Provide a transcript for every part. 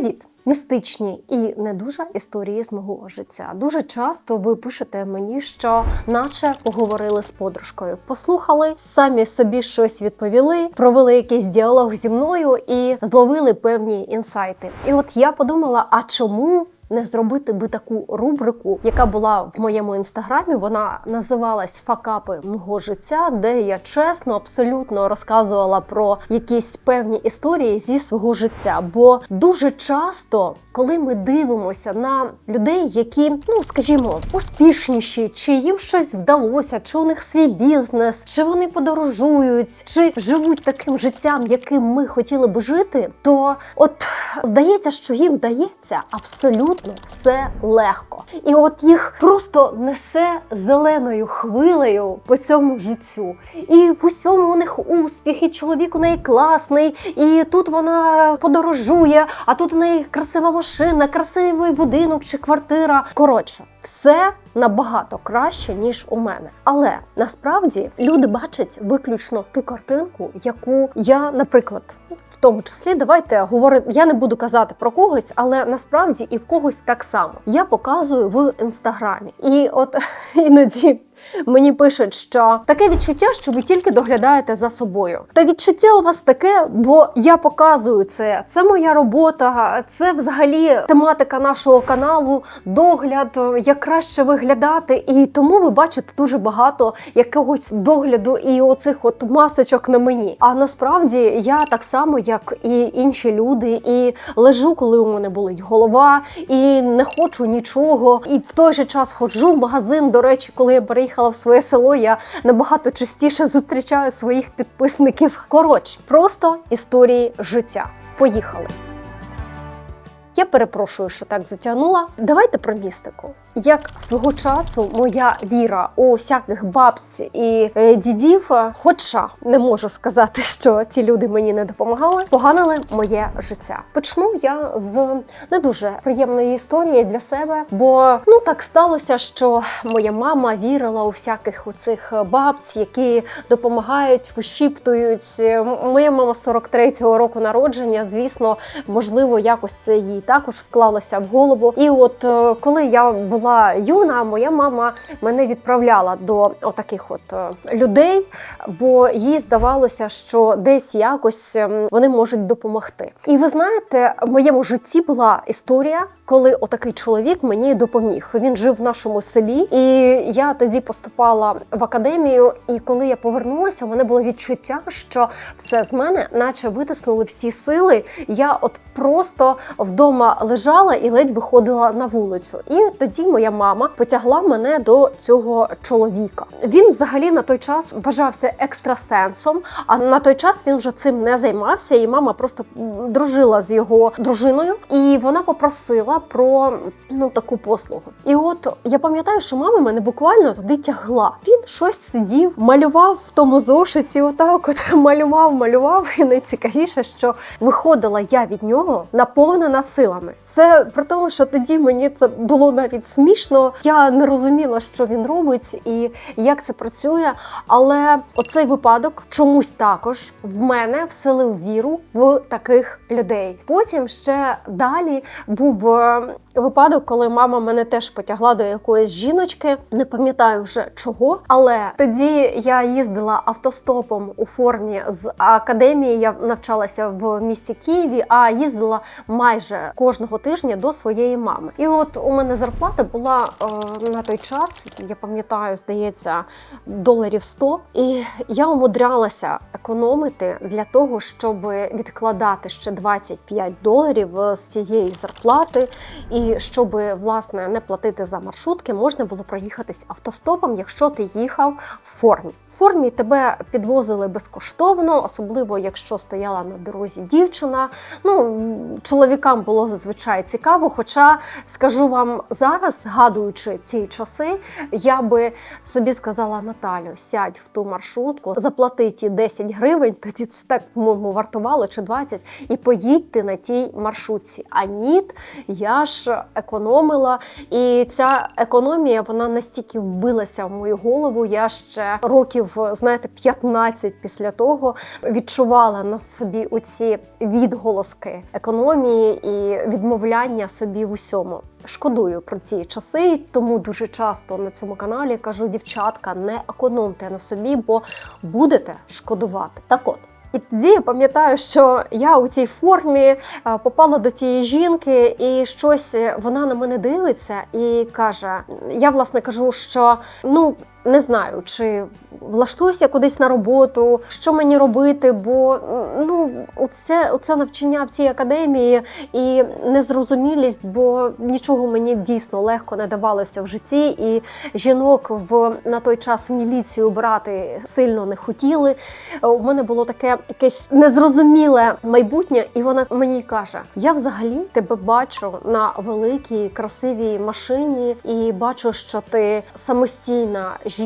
Привіт! Містичні і не дуже історії з мого життя. Дуже часто ви пишете мені, що наче поговорили з подружкою, послухали, самі собі щось відповіли, провели якийсь діалог зі мною і зловили певні інсайти. І от я подумала: а чому? Не зробити би таку рубрику, яка була в моєму інстаграмі. Вона називалась Факапи мого життя, де я чесно, абсолютно розказувала про якісь певні історії зі свого життя. Бо дуже часто, коли ми дивимося на людей, які, ну скажімо, успішніші, чи їм щось вдалося, чи у них свій бізнес, чи вони подорожують, чи живуть таким життям, яким ми хотіли би жити, то от здається, що їм вдається абсолютно все легко, і от їх просто несе зеленою хвилею по цьому життю. І в усьому у них успіх, і чоловік у неї класний, і тут вона подорожує, а тут у неї красива машина, красивий будинок чи квартира. Коротше, все набагато краще ніж у мене. Але насправді люди бачать виключно ту картинку, яку я, наприклад, тому числі, давайте говорити. Я не буду казати про когось, але насправді і в когось так само. Я показую в інстаграмі, і от іноді. Мені пишуть, що таке відчуття, що ви тільки доглядаєте за собою. Та відчуття у вас таке, бо я показую це. Це моя робота, це взагалі тематика нашого каналу, догляд, як краще виглядати. І тому ви бачите дуже багато якогось догляду і оцих от масочок на мені. А насправді я так само, як і інші люди, і лежу, коли у мене болить голова, і не хочу нічого. І в той же час ходжу в магазин. До речі, коли я переїхала в своє село, я набагато частіше зустрічаю своїх підписників. Коротше, просто історії життя. Поїхали. Я перепрошую, що так затягнула. Давайте про містику. Як свого часу моя віра у всяких бабць і е, дідів, е, хоча не можу сказати, що ті люди мені не допомагали, поганили моє життя. Почну я з не дуже приємної історії для себе, бо ну так сталося, що моя мама вірила у всяких у цих бабць, які допомагають, вишіптують. Е, Моя мама 43-го року народження. Звісно, можливо, якось це їй також вклалося в голову. І от коли я була юна, моя мама мене відправляла до отаких от е, людей, бо їй здавалося, що десь якось ем, вони можуть допомогти. І ви знаєте, в моєму житті була історія, коли отакий чоловік мені допоміг. Він жив в нашому селі, і я тоді поступала в академію. І коли я повернулася, у мене було відчуття, що все з мене, наче витиснули всі сили. Я от просто вдома лежала і ледь виходила на вулицю. І тоді моя мама потягла мене до цього чоловіка. Він взагалі на той час вважався екстрасенсом, а на той час він вже цим не займався. І мама просто дружила з його дружиною, і вона попросила про ну таку послугу. І от я пам'ятаю, що мама мене буквально туди тягла. Він щось сидів, малював в тому зошиті, отак от малював, малював. І найцікавіше, що виходила я від нього наповнена силами. Це при тому, що тоді мені це було навіть. Я не розуміла, що він робить і як це працює. Але оцей випадок чомусь також в мене вселив віру в таких людей. Потім ще далі був е, випадок, коли мама мене теж потягла до якоїсь жіночки. Не пам'ятаю вже чого, але тоді я їздила автостопом у формі з академії. Я навчалася в місті Києві, а їздила майже кожного тижня до своєї мами. І от у мене зарплата була е, на той час, я пам'ятаю, здається, доларів 100. І я умудрялася економити для того, щоб відкладати ще 25 доларів е, з цієї зарплати. І щоб власне не платити за маршрутки, можна було проїхатись автостопом, якщо ти їхав в формі. В формі тебе підвозили безкоштовно, особливо якщо стояла на дорозі дівчина. Ну чоловікам було зазвичай цікаво. Хоча скажу вам зараз, згадуючи ці часи, я би собі сказала Наталю, сядь в ту маршрутку, заплати ті 10 гривень, тоді це так по-моєму вартувало чи 20, і поїдь ти на тій маршрутці. А ні, я ж економила, і ця економія вона настільки вбилася в мою голову. Я ще років, знаєте, 15 після того відчувала на собі оці відголоски економії і відмовляння собі в усьому. Шкодую про ці часи, тому дуже часто на цьому каналі кажу: дівчатка, не економте на собі, бо будете шкодувати. Так от. І тоді я пам'ятаю, що я у цій формі е, попала до тієї жінки, і щось е, вона на мене дивиться і каже: я власне кажу, що ну не знаю, чи влаштуюся кудись на роботу, що мені робити, бо ну оце, оце навчання в цій академії і незрозумілість, бо нічого мені дійсно легко не давалося в житті. І жінок в на той час в міліцію брати сильно не хотіли. У мене було таке якесь незрозуміле майбутнє, і вона мені каже: Я взагалі тебе бачу на великій красивій машині, і бачу, що ти самостійна жінка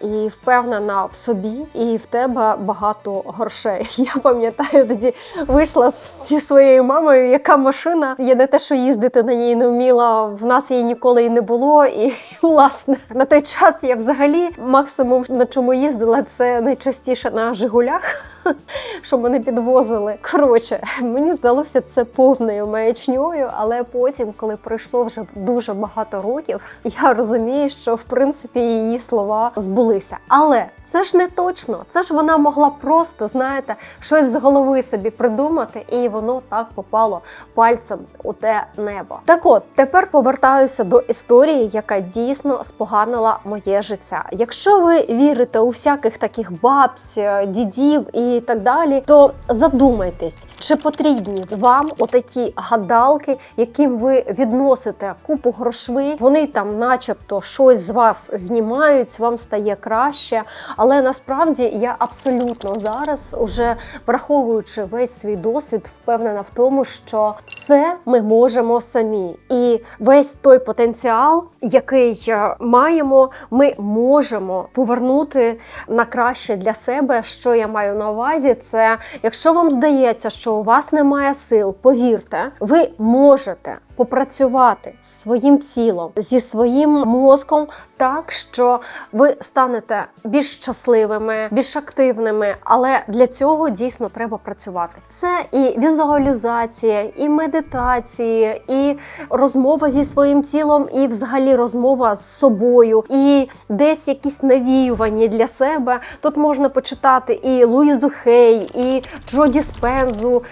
і впевнена в собі, і в тебе багато грошей. Я пам'ятаю, тоді вийшла зі своєю мамою, яка машина. Я не те, що їздити на ній не вміла. В нас її ніколи і не було. І власне на той час я взагалі максимум на чому їздила, це найчастіше на Жигулях. Що мене підвозили. Коротше, мені здалося це повною маячньою, але потім, коли пройшло вже дуже багато років, я розумію, що в принципі її слова збулися. Але це ж не точно. Це ж вона могла просто, знаєте, щось з голови собі придумати, і воно так попало пальцем у те небо. Так от тепер повертаюся до історії, яка дійсно споганила моє життя. Якщо ви вірите у всяких таких бабсь, дідів і так далі, то задумайтесь, чи потрібні вам отакі гадалки, яким ви відносите купу грошей. Вони там, начебто, щось з вас знімають, вам стає краще. Але насправді я абсолютно зараз, уже враховуючи весь свій досвід, впевнена в тому, що все ми можемо самі, і весь той потенціал, який е, маємо, ми можемо повернути на краще для себе. Що я маю на увазі, це якщо вам здається, що у вас немає сил, повірте, ви можете попрацювати з своїм тілом, зі своїм мозком, так що ви станете більш щасливими, більш активними. Але для цього дійсно треба працювати. Це і візуалізація, і медитації, і розмова зі своїм тілом, і взагалі розмова з собою, і десь якісь навіювання для себе. Тут можна почитати і Луїзу Хей, і Джо Діспензу.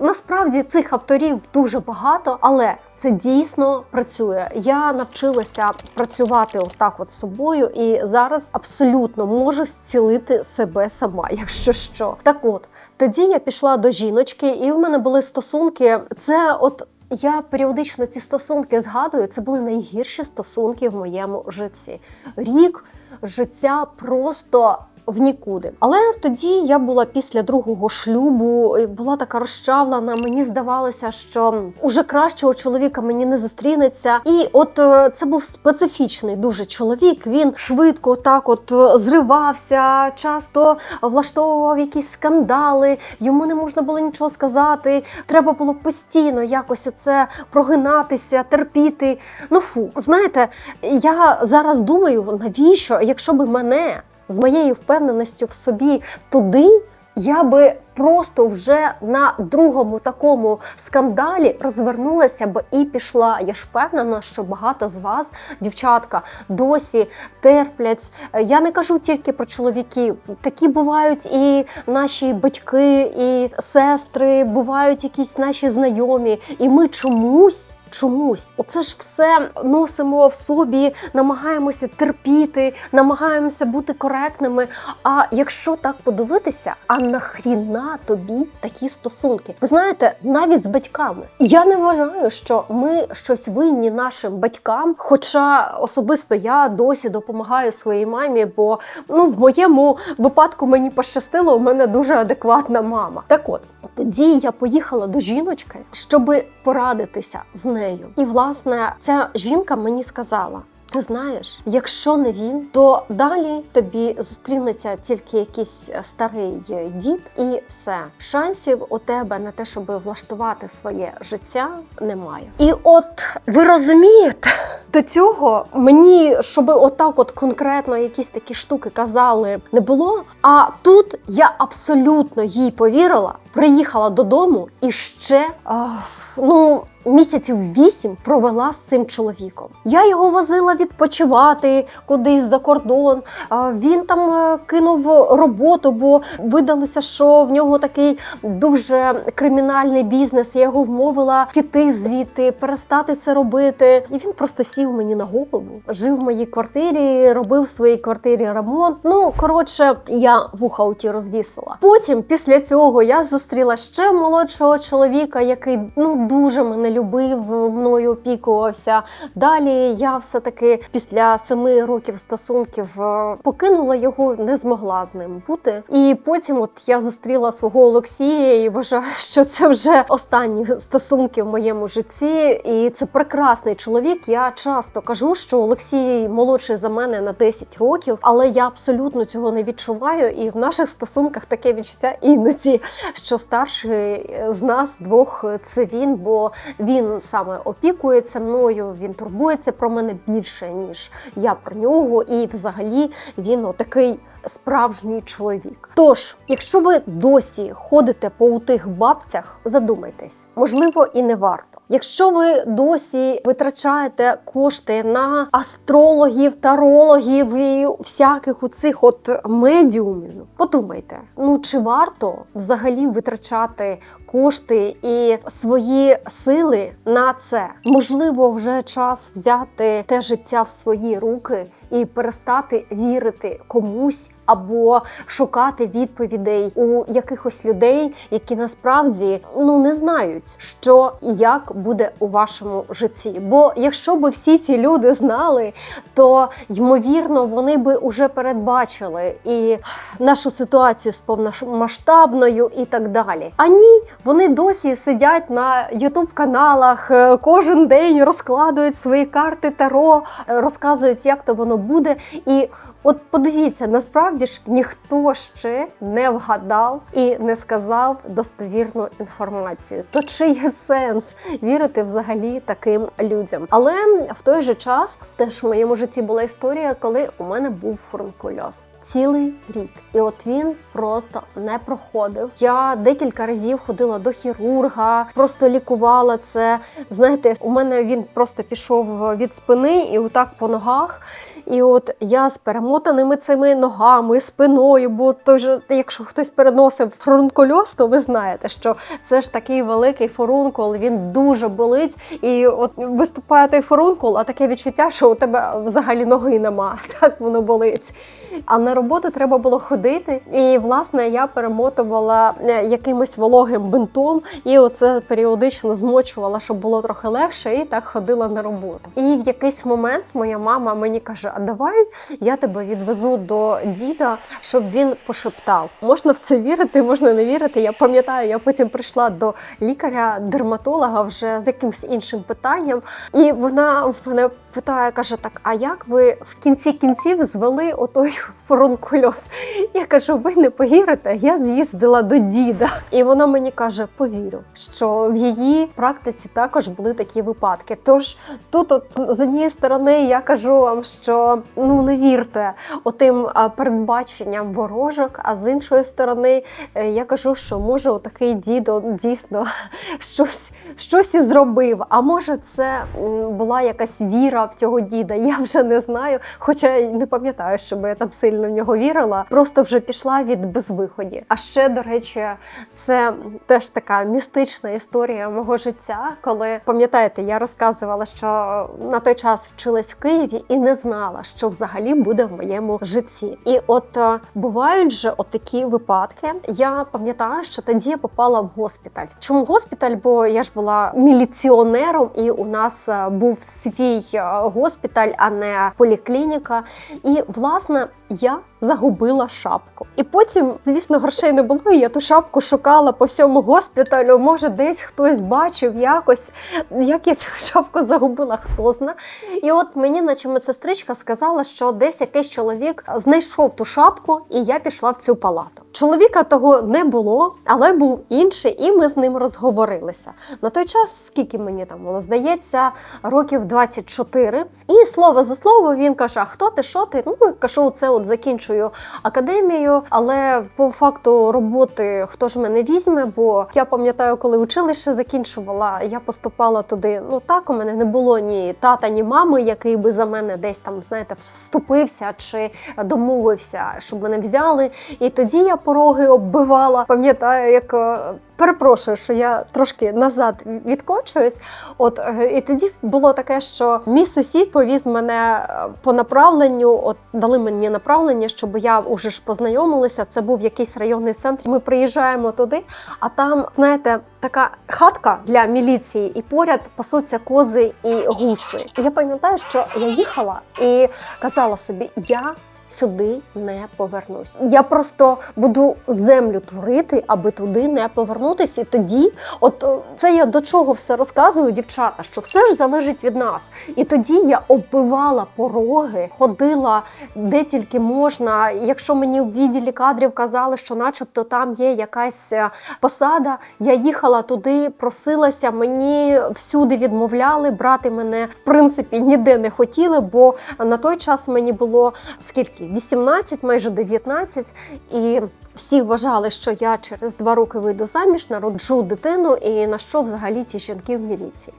Насправді цих авторів дуже багато, але це дійсно працює. Я навчилася працювати отак от з собою, і зараз абсолютно можу зцілити себе сама, якщо що. Так от тоді я пішла до жіночки, і в мене були стосунки. Це от. Я періодично ці стосунки згадую. Це були найгірші стосунки в моєму житті. Рік життя просто в нікуди. Але тоді я була після другого шлюбу, була така розчавлена. Мені здавалося, що уже кращого чоловіка мені не зустрінеться. І от е, це був специфічний дуже чоловік. Він швидко так от е, зривався, часто влаштовував якісь скандали. Йому не можна було нічого сказати. Треба було постійно якось оце прогинатися, терпіти. Ну фу, знаєте, я зараз думаю, навіщо, якщо би мене з моєю впевненістю в собі туди, я би просто вже на другому такому скандалі розвернулася б і пішла. Я ж впевнена, що багато з вас, дівчатка, досі терплять. Я не кажу тільки про чоловіків. Такі бувають і наші батьки, і сестри, бувають якісь наші знайомі, і ми чомусь чомусь. Оце ж все носимо в собі, намагаємося терпіти, намагаємося бути коректними. А якщо так подивитися, а нахріна тобі такі стосунки? Ви знаєте, навіть з батьками. Я не вважаю, що ми щось винні нашим батькам. Хоча особисто я досі допомагаю своїй мамі, бо ну в моєму випадку мені пощастило, у мене дуже адекватна мама. Так от. Тоді я поїхала до жіночки, щоб порадитися з нею. І власне ця жінка мені сказала. Ти знаєш, якщо не він, то далі тобі зустрінеться тільки якийсь старий дід, і все шансів у тебе на те, щоб влаштувати своє життя, немає. І от ви розумієте, до цього мені, щоб отак, от конкретно якісь такі штуки казали, не було. А тут я абсолютно їй повірила, приїхала додому і ще а, ну. Місяців вісім провела з цим чоловіком. Я його возила відпочивати кудись за кордон. Він там е, кинув роботу, бо видалося, що в нього такий дуже кримінальний бізнес. Я його вмовила піти звідти, перестати це робити. І він просто сів мені на голову, жив в моїй квартирі, робив в своїй квартирі ремонт. Ну коротше, я вуха у ті розвісила. Потім, після цього, я зустріла ще молодшого чоловіка, який ну дуже мене любив, мною опікувався. Далі я все-таки після семи років стосунків е, покинула його, не змогла з ним бути. І потім, от я зустріла свого Олексія і вважаю, що це вже останні стосунки в моєму житті. І це прекрасний чоловік. Я часто кажу, що Олексій молодший за мене на 10 років, але я абсолютно цього не відчуваю. І в наших стосунках таке відчуття іноді, що старший з нас двох це він, бо він саме опікується мною, він турбується про мене більше, ніж я про нього. І взагалі він отакий справжній чоловік. Тож, якщо ви досі ходите по тих бабцях, задумайтесь, можливо, і не варто. Якщо ви досі витрачаєте кошти на астрологів, тарологів і всяких у цих от медіумів, подумайте, ну чи варто взагалі витрачати кошти і свої сили на це? Можливо, вже час взяти те життя в свої руки і перестати вірити комусь. Або шукати відповідей у якихось людей, які насправді ну не знають, що і як буде у вашому житті. Бо якщо би всі ці люди знали, то ймовірно вони би уже передбачили і нашу ситуацію з повномасштабною і так далі. А ні, вони досі сидять на ютуб каналах, е, кожен день розкладують свої карти таро, е, розказують, як то воно буде і. От подивіться, насправді ж ніхто ще не вгадав і не сказав достовірну інформацію. То чи є сенс вірити взагалі таким людям? Але в той же час теж в моєму житті була історія, коли у мене був фурункульоз. Цілий рік, і от він просто не проходив. Я декілька разів ходила до хірурга, просто лікувала це. Знаєте, у мене він просто пішов від спини і отак по ногах. І от я з перемотаними цими ногами, спиною, бо той же, якщо хтось переносив фурункульоз, то ви знаєте, що це ж такий великий фурункул, він дуже болить. І от виступає той фурункул, а таке відчуття, що у тебе взагалі ноги нема. Так воно болить. А на роботу треба було ходити. І власне я перемотувала е, якимось вологим бинтом, і оце періодично змочувала, щоб було трохи легше, і так ходила на роботу. І в якийсь момент моя мама мені каже: А давай я тебе відвезу до діда, щоб він пошептав. Можна в це вірити, можна не вірити. Я пам'ятаю, я потім прийшла до лікаря-дерматолога вже з якимось іншим питанням, і вона в мене питає, каже: Так, а як ви в кінці кінців звели отой фурункульоз? Я кажу: ви не повірите, я з'їздила до діда. І вона мені каже: повірю, що в її практиці також були такі випадки. Тож тут, от з однієї сторони, я кажу вам, що ну не вірте отим передбаченням ворожок. А з іншої сторони, е, я кажу, що може отакий дідо дійсно щось, щось і зробив. А може, це була якась віра в цього діда. Я вже не знаю, хоча не пам'ятаю, щоб я там сильно нього вірила. Просто вже пішла від безвиході. А ще, до речі, це теж така містична історія мого життя, коли пам'ятаєте, я розказувала, що на той час вчилась в Києві і не знала, що взагалі буде в моєму житті. І от е, бувають же от такі випадки. Я пам'ятаю, що тоді я попала в госпіталь. Чому госпіталь? Бо я ж була міліціонером, і у нас е, був свій е, госпіталь, а не поліклініка. І власне я загубила шапку. І потім, звісно, грошей не було. і Я ту шапку шукала по всьому госпіталю. Може, десь хтось бачив якось, як я цю шапку загубила, хто зна. І от мені, наче медсестричка, сказала, що десь якийсь чоловік знайшов ту шапку, і я пішла в цю палату. Чоловіка того не було, але був інший, і ми з ним розговорилися. На той час, скільки мені там було, здається, років 24. І слово за слово він каже: А хто ти, що ти? Ну, кажу, це от закінчую академію, але по факту роботи хто ж мене візьме? Бо я пам'ятаю, коли училище закінчувала, я поступала туди. Ну так, у мене не було ні тата, ні мами, який би за мене десь там, знаєте, вступився чи домовився, щоб мене взяли. І тоді я пороги оббивала. Пам'ятаю, як. Перепрошую, що я трошки назад відкочуюсь. От е, і тоді було таке, що мій сусід повіз мене е, по направленню. От дали мені направлення, щоб я уже ж познайомилася. Це був якийсь районний центр. Ми приїжджаємо туди, а там, знаєте, така хатка для міліції, і поряд пасуться кози і гуси. І я пам'ятаю, що я їхала і казала собі, я сюди не повернусь. Я просто буду землю творити, аби туди не повернутися. І тоді, от е, це я до чого все розказую, дівчата, що все ж залежить від нас. І тоді я оббивала пороги, ходила де тільки можна. Якщо мені в відділі кадрів казали, що, начебто, там є якась е, посада, я їхала туди, просилася, мені всюди відмовляли, брати мене в принципі ніде не хотіли, бо на той час мені було скільки 18, майже 19, і всі вважали, що я через два роки вийду заміж, народжу дитину, і на що взагалі ті жінки в міліції.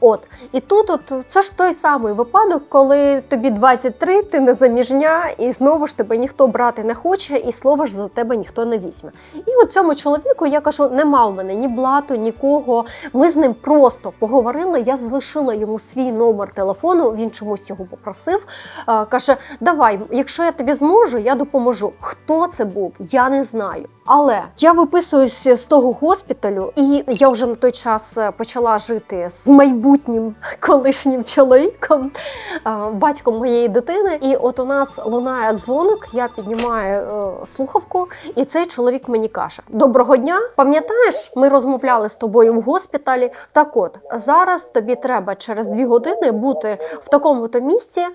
От і тут, от це ж той самий випадок, коли тобі 23, ти не заміжня, і знову ж тебе ніхто брати не хоче, і слово ж за тебе ніхто не візьме. І от цьому чоловіку я кажу, нема в мене ні блату, нікого. Ми з ним просто поговорили. Я залишила йому свій номер телефону. Він чомусь його попросив. Каже: Давай, якщо я тобі зможу, я допоможу. Хто це був? Я не знаю. Але я виписуюсь з того госпіталю, і я вже на той час е, почала жити з майбутнім колишнім чоловіком, е, батьком моєї дитини. І от у нас лунає дзвоник, я піднімаю е, слухавку, і цей чоловік мені каже: Доброго дня! Пам'ятаєш, ми розмовляли з тобою в госпіталі. Так от зараз тобі треба через дві години бути в такому-то місці.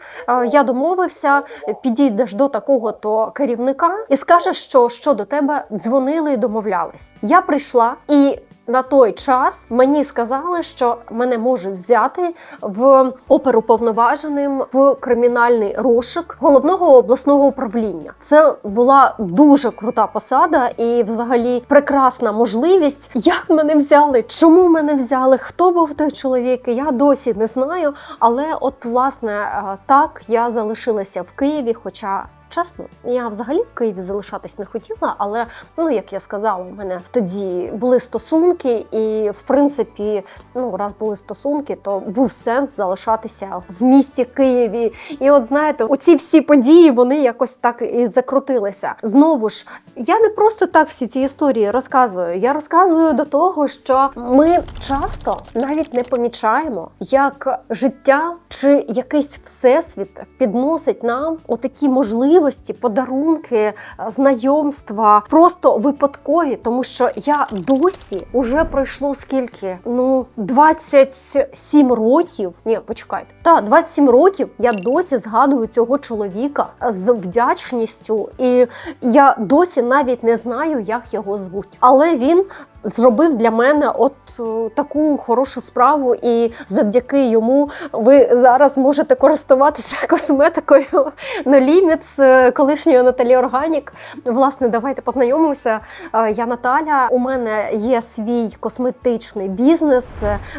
Я домовився, підійдеш до такого-то керівника і скажеш, що щодо тебе дзвонили і домовлялись. Я прийшла і. На той час мені сказали, що мене можуть взяти в оперу повноваженим в кримінальний розшук головного обласного управління. Це була дуже крута посада і, взагалі, прекрасна можливість. Як мене взяли, чому мене взяли, хто був той чоловік, я досі не знаю. Але, от, власне, е, так я залишилася в Києві, хоча. Чесно, я взагалі в Києві залишатись не хотіла, але ну як я сказала, у мене тоді були стосунки, і в принципі, ну раз були стосунки, то був сенс залишатися в місті Києві. І от знаєте, оці всі події вони якось так і закрутилися. Знову ж, я не просто так всі ці історії розказую. Я розказую до того, що ми часто навіть не помічаємо, як життя чи якийсь всесвіт підносить нам отакі можливості, подарунки, знайомства, просто випадкові, тому що я досі уже пройшло скільки? Ну, 27 років. Ні, почекайте. Та 27 років я досі згадую цього чоловіка з вдячністю, і я досі навіть не знаю, як його звуть. Але він зробив для мене от е, таку хорошу справу, і завдяки йому ви зараз можете користуватися косметикою Limits е, колишньої Наталі Органік. Власне, давайте познайомимося. Е, Я Наталя. У мене є свій косметичний бізнес,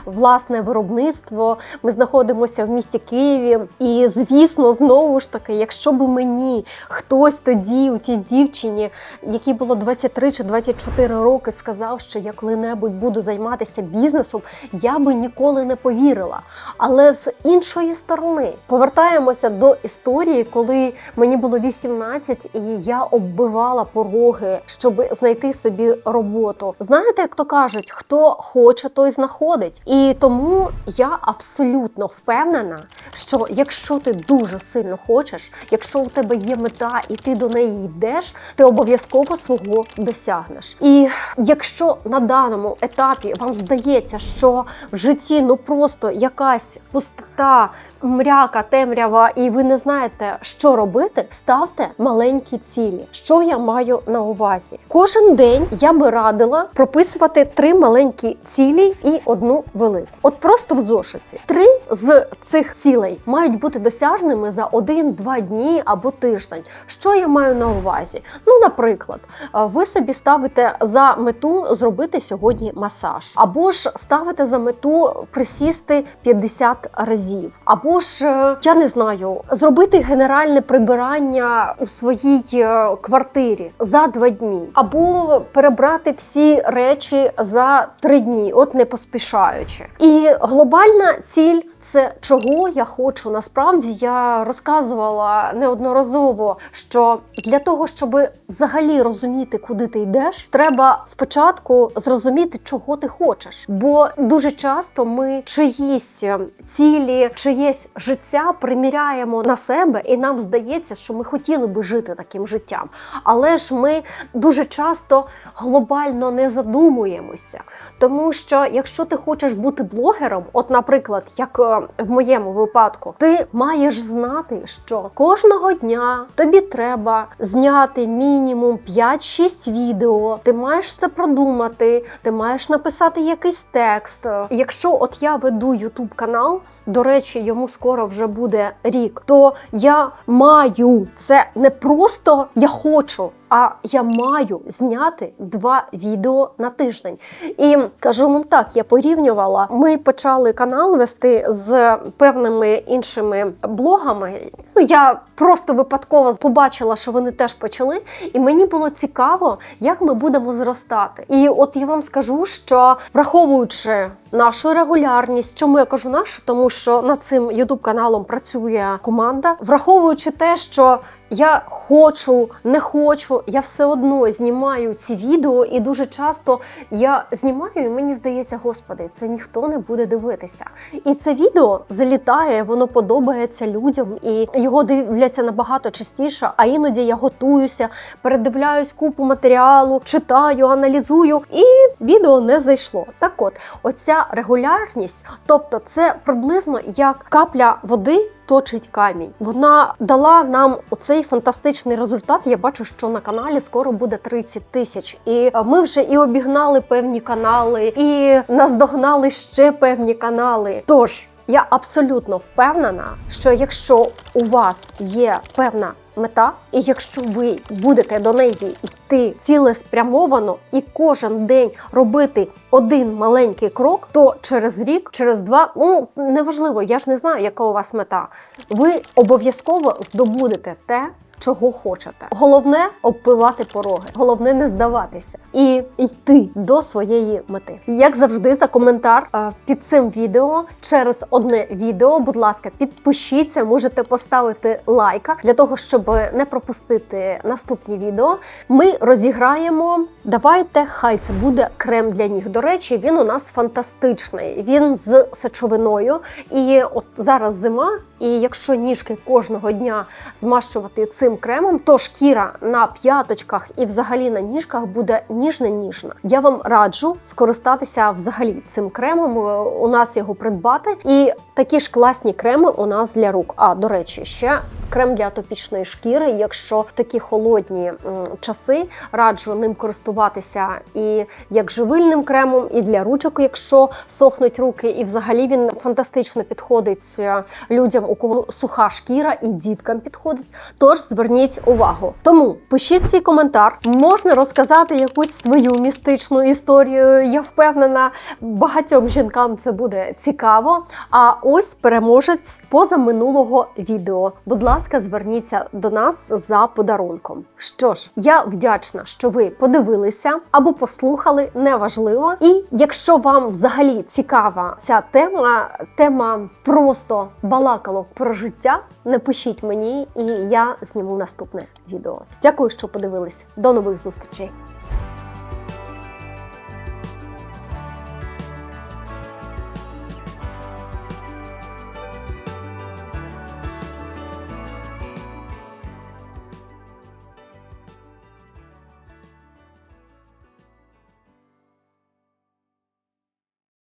власне виробництво. Ми знаходимося в місті Києві. І звісно, знову ж таки, якщо б мені хтось тоді, у тій дівчині, якій було 23 чи 24 роки, сказав, що що я коли-небудь буду займатися бізнесом, я би ніколи не повірила. Але з іншої сторони повертаємося до історії, коли мені було 18 і я оббивала пороги, щоб знайти собі роботу. Знаєте, як то кажуть, хто хоче, той знаходить. І тому я абсолютно впевнена, що якщо ти дуже сильно хочеш, якщо у тебе є мета і ти до неї йдеш, ти обов'язково свого досягнеш. І якщо на даному етапі вам здається, що в житті ну просто якась пустота, мряка, темрява, і ви не знаєте, що робити, ставте маленькі цілі. Що я маю на увазі? Кожен день я би радила прописувати три маленькі цілі і одну велику. От просто в зошиті. Три з цих цілей мають бути досяжними за один-два дні або тиждень. Що я маю на увазі? Ну, наприклад, е, ви собі ставите за мету зробити сьогодні масаж, або ж ставите за мету присісти 50 разів, або ж е, я не знаю, зробити генеральне прибирання у своїй е, квартирі за два дні, або перебрати всі речі за три дні, от не поспішаючи. І глобальна ціль це чого я хочу. Насправді я розказувала неодноразово, що для того, щоб взагалі розуміти, куди ти йдеш, треба спочатку зрозуміти, чого ти хочеш. Бо дуже часто ми чиїсь е, цілі, чиєсь життя приміряємо на себе, і нам здається, що ми хотіли би жити таким життям. Але ж ми дуже часто глобально не задумуємося. Тому що якщо ти хочеш бути блогером, от, наприклад, як е, в моєму випадку, ти маєш знати, що кожного дня тобі треба зняти мінімум 5-6 відео. Ти маєш це продумати, ти маєш написати якийсь текст. Якщо от я веду YouTube канал, до речі, йому скоро вже буде рік, то я маю це не просто я хочу. А я маю зняти два відео на тиждень. І кажу вам так, я порівнювала. Ми почали канал вести з певними іншими блогами. Ну я просто випадково побачила, що вони теж почали, і мені було цікаво, як ми будемо зростати. І от я вам скажу, що враховуючи нашу регулярність, чому я кажу нашу, тому що над цим ютуб каналом працює команда, враховуючи те, що я хочу, не хочу, я все одно знімаю ці відео, і дуже часто я знімаю, і мені здається, господи, це ніхто не буде дивитися. І це відео залітає, воно подобається людям, і його дивляться набагато частіше. А іноді я готуюся, передивляюсь купу матеріалу, читаю, аналізую, і відео не зайшло. Так от, оця регулярність, тобто, це приблизно як капля води точить камінь. Вона дала нам оцей фантастичний результат. Я бачу, що на каналі скоро буде 30 тисяч. І е, ми вже і обігнали певні канали, і наздогнали ще певні канали. Тож. Я абсолютно впевнена, що якщо у вас є певна мета, і якщо ви будете до неї йти цілеспрямовано і кожен день робити один маленький крок, то через рік, через два, ну неважливо, я ж не знаю, яка у вас мета. Ви обов'язково здобудете те. Чого хочете, головне обпивати пороги, головне не здаватися і йти до своєї мети. Як завжди, за коментар е, під цим відео через одне відео. Будь ласка, підпишіться, можете поставити лайка для того, щоб не пропустити наступні відео. Ми розіграємо. Давайте, хай це буде крем для ніг. До речі, він у нас фантастичний. Він з сечовиною. І от зараз зима, і якщо ніжки кожного дня змащувати цим кремом, то шкіра на п'яточках і взагалі на ніжках буде ніжна-ніжна. Я вам раджу скористатися взагалі цим кремом. е, У нас його придбати. І такі ж класні креми у нас для рук. А до речі, ще крем для атопічної шкіри. Якщо такі холодні часи, раджу ним користуватися і як живильним кремом, і для ручок, якщо сохнуть руки, і взагалі він фантастично підходить е, людям, у кого суха шкіра, і діткам підходить. Тож зверніть увагу. Тому пишіть свій коментар, можна розказати якусь свою містичну історію. Я впевнена, багатьом жінкам це буде цікаво. А ось переможець позаминулого відео. Будь ласка. зверніться до нас за подарунком. Що ж, я вдячна, що ви подивилися або послухали, неважливо. І якщо вам взагалі цікава ця тема, тема просто балакалок про життя, напишіть мені, і я зніму наступне відео. Дякую, що подивились. До нових зустрічей.